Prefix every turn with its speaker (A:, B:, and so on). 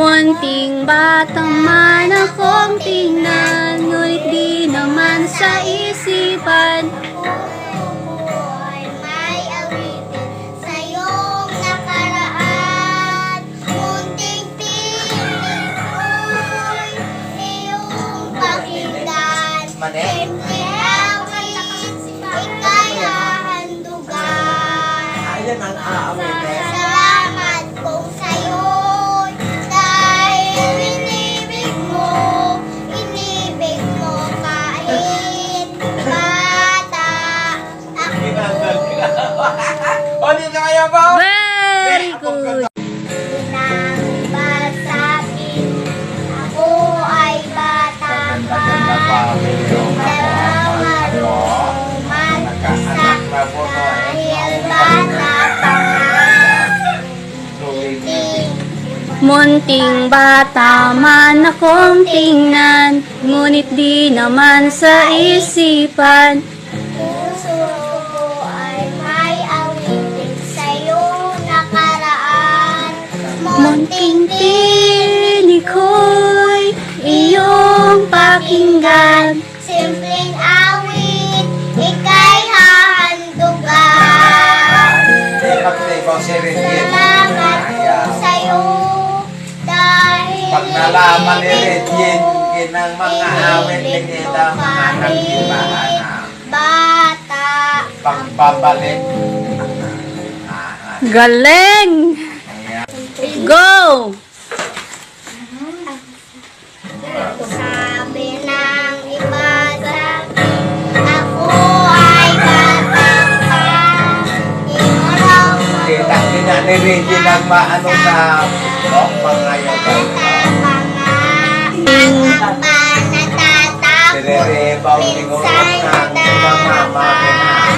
A: Munting batang man akong tingnan Ngunit di naman sa isipan.
B: Ay may awitin
A: Very good!
B: Nang sa'kin, ako ay bata pa. Salamat mo man sa dahil bata pa.
A: Munting bata man akong tingnan Ngunit di naman sa isipan Munting tinig ko'y iyong pakinggan
B: Simpleng awit, ika'y hahandugan Salamat po sa'yo dahil
C: Pag nalaman ni Regine, ginang mga awit ni Nida, mga
B: kahit
C: nagsimbahan na
B: Bata
C: pagbabalik.
A: Galing!
C: Ni Regine ang maano
B: pa natatakot
C: Sirere, bawling ulos
B: Minsan
C: ng mga mama,
B: nadadapa